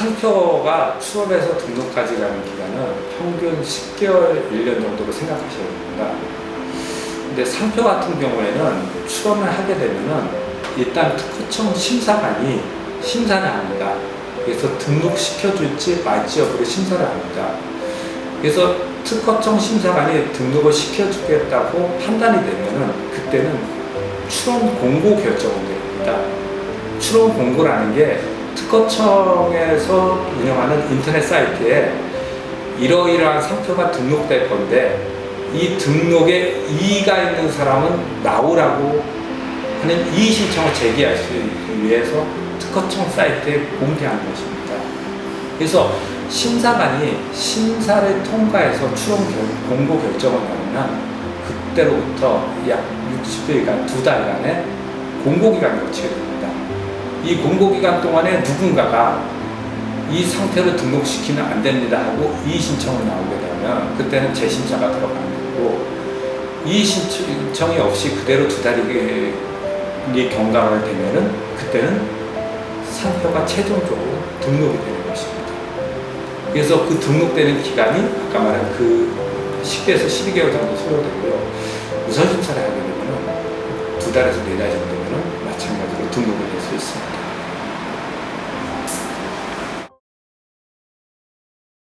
상표가 출원해서 등록까지 가는 기간은 평균 10개월, 1년 정도로 생각하셔야 됩니다. 근데 상표 같은 경우에는 출원을 하게 되면은 일단 특허청 심사관이 심사를 합니다. 그래서 등록시켜줄지 말지 여부를 심사를 합니다. 그래서 특허청 심사관이 등록을 시켜주겠다고 판단이 되면은 그때는 출원 공고 결정을 내립니다. 출원 공고라는 게 특허청에서 운영하는 인터넷 사이트에 이러이러한 상표가 등록될 건데 이 등록에 이의가 있는 사람은 나오라고 하는 이의 신청을 제기할 수 있기 위해서 특허청 사이트에 공개하는 것입니다. 그래서 심사관이 심사를 통과해서 결- 공고 결정을 나오면 그때로부터 약 60일간 두 달간의 공고기간이 거치게 됩니다. 이 공고기간 동안에 누군가가 이 상태로 등록시키면 안 됩니다 하고 이의 신청을 나오게 되면 그때는 재심사가 들어가는 거고 이의 신청이 없이 그대로 두 달이 경과가 되면은 그때는 상표가 최종적으로 등록이 되는 것입니다. 그래서 그 등록되는 기간이 아까 말한 그 10대에서 12개월 정도 소요되고요. 우선 심사를 하게 되면은 두 달에서 네 달 정도면은 마찬가지로 있습니다.